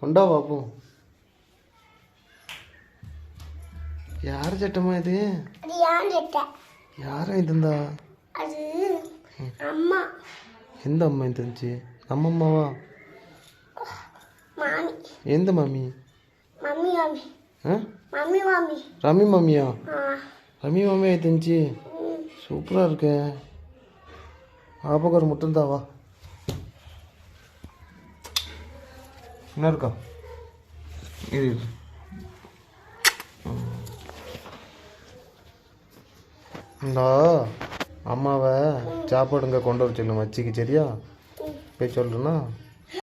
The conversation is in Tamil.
கொண்டா பாப்போம் யார் சட்டமா இது? அது ஏன் கேட்டேன் யாரா இதுந்தா? அம்மா. எந்த அம்மா இருந்துச்சு? நம்ம அம்மாவா? மாமி. எந்த மாமி? ரமி மம்மியா ஆ. ரமி மம்மியா இருந்துச்சு. சூப்பராக இருக்கே. ஆப்பக்கார் மட்டும் தான் வா. என்ன இருக்கா இது இரு. இந்தா அம்மாவை சாப்பாடுங்க கொண்டு வர சொல்லுங்க மச்சிக்கு சரியா? போய் சொல்கிறேன்னா